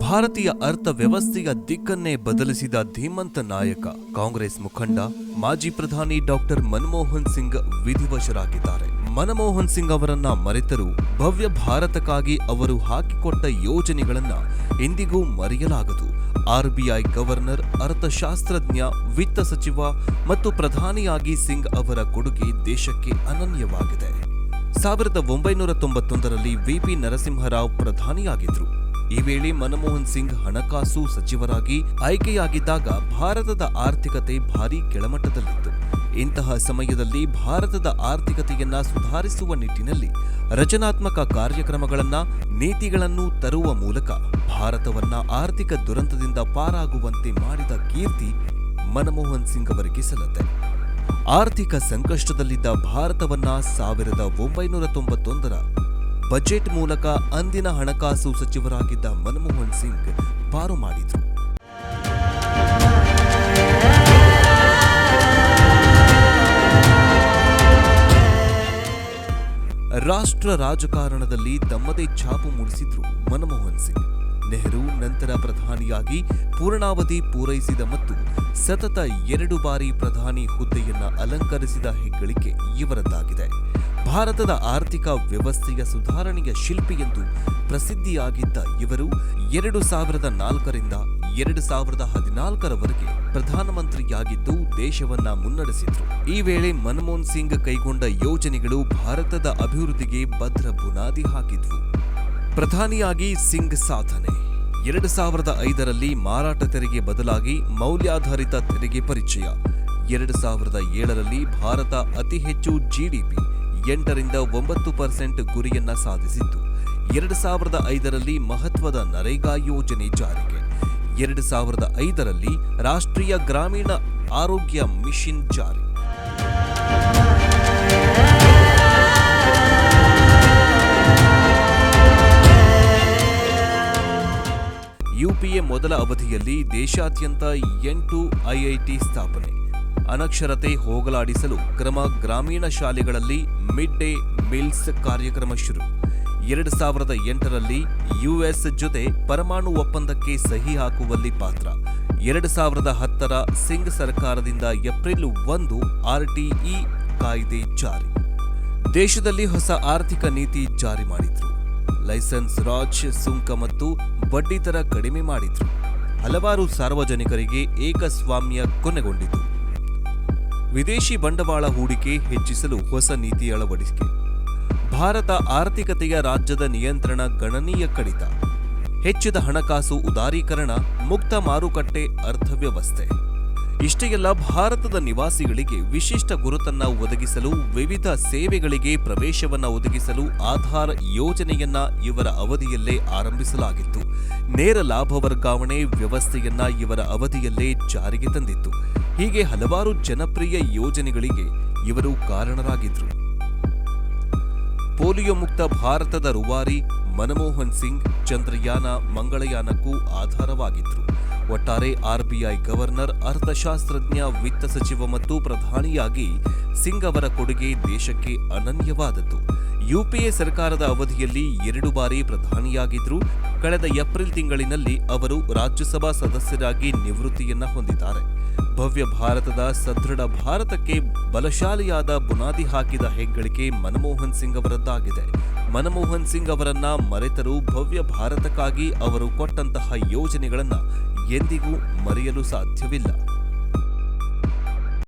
ಭಾರತೀಯ ಅರ್ಥವ್ಯವಸ್ಥೆಯ ದಿಕ್ಕನ್ನೇ ಬದಲಿಸಿದ ಧೀಮಂತ ನಾಯಕ, ಕಾಂಗ್ರೆಸ್ ಮುಖಂಡ, ಮಾಜಿ ಪ್ರಧಾನಿ ಡಾಕ್ಟರ್ ಮನಮೋಹನ್ ಸಿಂಗ್ ವಿಧಿವಶರಾಗಿದ್ದಾರೆ. ಮನಮೋಹನ್ ಸಿಂಗ್ ಅವರನ್ನ ಮರೆತರೂ ಭವ್ಯ ಭಾರತಕ್ಕಾಗಿ ಅವರು ಹಾಕಿಕೊಟ್ಟ ಯೋಜನೆಗಳನ್ನ ಎಂದಿಗೂ ಮರೆಯಲಾಗದು. ಆರ್ಬಿಐ ಗವರ್ನರ್, ಅರ್ಥಶಾಸ್ತ್ರಜ್ಞ, ವಿತ್ತ ಸಚಿವ ಮತ್ತು ಪ್ರಧಾನಿಯಾಗಿ ಸಿಂಗ್ ಅವರ ಕೊಡುಗೆ ದೇಶಕ್ಕೆ ಅನನ್ಯವಾಗಿದೆ. ಸಾವಿರದ ಒಂಬೈನೂರ ತೊಂಬತ್ತೊಂದರಲ್ಲಿ ವಿಪಿ ನರಸಿಂಹರಾವ್ ಪ್ರಧಾನಿಯಾಗಿದ್ರು. ಈ ವೇಳೆ ಮನಮೋಹನ್ ಸಿಂಗ್ ಹಣಕಾಸು ಸಚಿವರಾಗಿ ಆಯ್ಕೆಯಾಗಿದ್ದಾಗ ಭಾರತದ ಆರ್ಥಿಕತೆ ಭಾರೀ ಕೆಳಮಟ್ಟದಲ್ಲಿತ್ತು. ಇಂತಹ ಸಮಯದಲ್ಲಿ ಭಾರತದ ಆರ್ಥಿಕತೆಯನ್ನ ಸುಧಾರಿಸುವ ನಿಟ್ಟಿನಲ್ಲಿ ರಚನಾತ್ಮಕ ಕಾರ್ಯಕ್ರಮಗಳನ್ನ, ನೀತಿಗಳನ್ನು ತರುವ ಮೂಲಕ ಭಾರತವನ್ನ ಆರ್ಥಿಕ ದುರಂತದಿಂದ ಪಾರಾಗುವಂತೆ ಮಾಡಿದ ಕೀರ್ತಿ ಮನಮೋಹನ್ ಸಿಂಗ್ ಅವರಿಗೆ ಸಲ್ಲತ್ತೆ. ಆರ್ಥಿಕ ಸಂಕಷ್ಟದಲ್ಲಿದ್ದ ಭಾರತವನ್ನ ಸಾವಿರದ ಒಂಬೈನೂರ ತೊಂಬತ್ತೊಂದರ ಬಜೆಟ್ ಮೂಲಕ ಅಂದಿನ ಹಣಕಾಸು ಸಚಿವರಾಗಿದ್ದ ಮನಮೋಹನ್ ಸಿಂಗ್ ಪಾರು ಮಾಡಿದರು. ರಾಷ್ಟ್ರ ರಾಜಕಾರಣದಲ್ಲಿ ತಮ್ಮದೇ ಛಾಪು ಮೂಡಿಸಿದ್ರು ಮನಮೋಹನ್ ಸಿಂಗ್. ನೆಹರು ನಂತರ ಪ್ರಧಾನಿಯಾಗಿ ಪೂರ್ಣಾವಧಿ ಪೂರೈಸಿದ ಮತ್ತು ಸತತ ಎರಡು ಬಾರಿ ಪ್ರಧಾನಿ ಹುದ್ದೆಯನ್ನ ಅಲಂಕರಿಸಿದ ಹೆಗ್ಗಳಿಕೆ ಇವರದ್ದಾಗಿದೆ. ಭಾರತದ ಆರ್ಥಿಕ ವ್ಯವಸ್ಥೆಯ ಸುಧಾರಣೆಯ ಶಿಲ್ಪಿ ಎಂದು ಪ್ರಸಿದ್ಧಿಯಾಗಿದ್ದ ಇವರು ಎರಡು ಸಾವಿರದ ನಾಲ್ಕರಿಂದ ಎರಡು ಸಾವಿರದ ಹದಿನಾಲ್ಕರವರೆಗೆ ಪ್ರಧಾನಮಂತ್ರಿಯಾಗಿದ್ದು ದೇಶವನ್ನ ಮುನ್ನಡೆಸಿದ್ರು. ಈ ವೇಳೆ ಮನಮೋಹನ್ ಸಿಂಗ್ ಕೈಗೊಂಡ ಯೋಜನೆಗಳು ಭಾರತದ ಅಭಿವೃದ್ಧಿಗೆ ಭದ್ರ ಬುನಾದಿ ಹಾಕಿದ್ವು. ಪ್ರಧಾನಿಯಾಗಿ ಸಿಂಗ್ ಸಾಧನೆ. ಎರಡು ಸಾವಿರದ ಐದರಲ್ಲಿ ಮಾರಾಟ ತೆರಿಗೆ ಬದಲಾಗಿ ಮೌಲ್ಯಾಧಾರಿತ ತೆರಿಗೆ ಪರಿಚಯ. ಎರಡು ಸಾವಿರದ ಏಳರಲ್ಲಿ ಭಾರತ ಅತಿ ಹೆಚ್ಚು ಜಿಡಿಪಿ ಎಂಟರಿಂದ ಒಂಬತ್ತು ಪರ್ಸೆಂಟ್ ಗುರಿಯನ್ನ ಸಾಧಿಸಿತ್ತು ಎರಡು ಸಾವಿರದ ಐದರಲ್ಲಿ ಮಹತ್ವದ ನರೇಗಾ ಯೋಜನೆ ಜಾರಿಗೆ. ಎರಡು ಸಾವಿರದ ಐದರಲ್ಲಿ ರಾಷ್ಟ್ರೀಯ ಗ್ರಾಮೀಣ ಆರೋಗ್ಯ ಮಿಷನ್ ಜಾರಿ. ಯುಪಿಎ ಮೊದಲ ಅವಧಿಯಲ್ಲಿ ದೇಶಾದ್ಯಂತ ಎಂಟು ಐಐಟಿ ಸ್ಥಾಪನೆ. ಅನಕ್ಷರತೆ ಹೋಗಲಾಡಿಸಲು ಕ್ರಮ ಗ್ರಾಮೀಣ ಶಾಲೆಗಳಲ್ಲಿ ಮಿಡ್ ಡೇ ಮೀಲ್ಸ್ ಕಾರ್ಯಕ್ರಮ ಶುರು. ಎರಡು ಸಾವಿರದ ಎಂಟರಲ್ಲಿ ಯುಎಸ್ ಜೊತೆ ಪರಮಾಣು ಒಪ್ಪಂದಕ್ಕೆ ಸಹಿ ಹಾಕುವಲ್ಲಿ ಪಾತ್ರ. ಎರಡು ಸಾವಿರದ ಹತ್ತರ ಸಿಂಗ್ ಸರ್ಕಾರದಿಂದ ಏಪ್ರಿಲ್ ಒಂದು ಆರ್ಟಿಇ ಕಾಯ್ದೆ ಜಾರಿ. ದೇಶದಲ್ಲಿ ಹೊಸ ಆರ್ಥಿಕ ನೀತಿ ಜಾರಿ ಮಾಡಿದ್ರು. ಲೈಸೆನ್ಸ್ ರಾಜ್ ಸುಂಕ ಮತ್ತು ಬಡ್ಡಿದರ ಕಡಿಮೆ ಮಾಡಿದ್ರು. ಹಲವಾರು ಸಾರ್ವಜನಿಕರಿಗೆ ಏಕಸ್ವಾಮ್ಯ ಕೊನೆಗೊಂಡಿತು. ವಿದೇಶಿ ಬಂಡವಾಳ ಹೂಡಿಕೆ ಹೆಚ್ಚಿಸಲು ಹೊಸ ನೀತಿ ಅಳವಡಿಕೆ ಭಾರತ ಆರ್ಥಿಕತೆಯ ರಾಜ್ಯದ ನಿಯಂತ್ರಣ ಗಣನೀಯ ಕಡಿತ. ಹೆಚ್ಚಿದ ಹಣಕಾಸು ಉದಾರೀಕರಣ, ಮುಕ್ತ ಮಾರುಕಟ್ಟೆ ಅರ್ಥವ್ಯವಸ್ಥೆ. ಇಷ್ಟೇ ಎಲ್ಲ ಭಾರತದ ನಿವಾಸಿಗಳಿಗೆ ವಿಶಿಷ್ಟ ಗುರುತನ್ನ ಒದಗಿಸಲು, ವಿವಿಧ ಸೇವೆಗಳಿಗೆ ಪ್ರವೇಶವನ್ನ ಒದಗಿಸಲು ಆಧಾರ್ ಯೋಜನೆಯನ್ನ ಇವರ ಅವಧಿಯಲ್ಲೇ ಆರಂಭಿಸಲಾಗಿತ್ತು. ನೇರ ಲಾಭ ವರ್ಗಾವಣೆ ವ್ಯವಸ್ಥೆಯನ್ನ ಇವರ ಅವಧಿಯಲ್ಲೇ ಜಾರಿಗೆ ತಂದಿತ್ತು. ಹೀಗೆ ಹಲವಾರು ಜನಪ್ರಿಯ ಯೋಜನೆಗಳಿಗೆ ಇವರು ಕಾರಣರಾಗಿದ್ರು. ಪೋಲಿಯೋ ಮುಕ್ತ ಭಾರತದ ರುವಾರಿ ಮನಮೋಹನ್ ಸಿಂಗ್ ಚಂದ್ರಯಾನ ಮಂಗಳಯಾನಕ್ಕೂ ಆಧಾರವಾಗಿದ್ರು. ಒಟ್ಟಾರೆ ಆರ್ಬಿಐ ಗವರ್ನರ್, ಅರ್ಥಶಾಸ್ತ್ರಜ್ಞ, ವಿತ್ತ ಸಚಿವ ಮತ್ತು ಪ್ರಧಾನಿಯಾಗಿ ಸಿಂಗ್ ಅವರ ಕೊಡುಗೆ ದೇಶಕ್ಕೆ ಅನನ್ಯವಾದದ್ದು. ಯುಪಿಎ ಸರ್ಕಾರದ ಅವಧಿಯಲ್ಲಿ ಎರಡು ಬಾರಿ ಪ್ರಧಾನಿಯಾಗಿದ್ರು, ಕಳೆದ ಏಪ್ರಿಲ್ ತಿಂಗಳಿನಲ್ಲಿ ಅವರು ರಾಜ್ಯಸಭಾ ಸದಸ್ಯರಾಗಿ ನಿವೃತ್ತಿಯನ್ನ ಹೊಂದಿದ್ದಾರೆ. ಭವ್ಯ ಭಾರತದ ಸದೃಢ ಭಾರತಕ್ಕೆ ಬಲಶಾಲಿಯಾದ ಬುನಾದಿ ಹಾಕಿದ ಹೆಗ್ಗಳಿಕೆ ಮನಮೋಹನ್ ಸಿಂಗ್ ಅವರದ್ದಾಗಿದೆ. ಮನಮೋಹನ್ ಸಿಂಗ್ ಅವರನ್ನ ಮರೆತರೂ ಭವ್ಯ ಭಾರತಕ್ಕಾಗಿ ಅವರು ಕೊಟ್ಟಂತಹ ಯೋಜನೆಗಳನ್ನ ಎಂದಿಗೂ ಮರೆಯಲು ಸಾಧ್ಯವಿಲ್ಲ.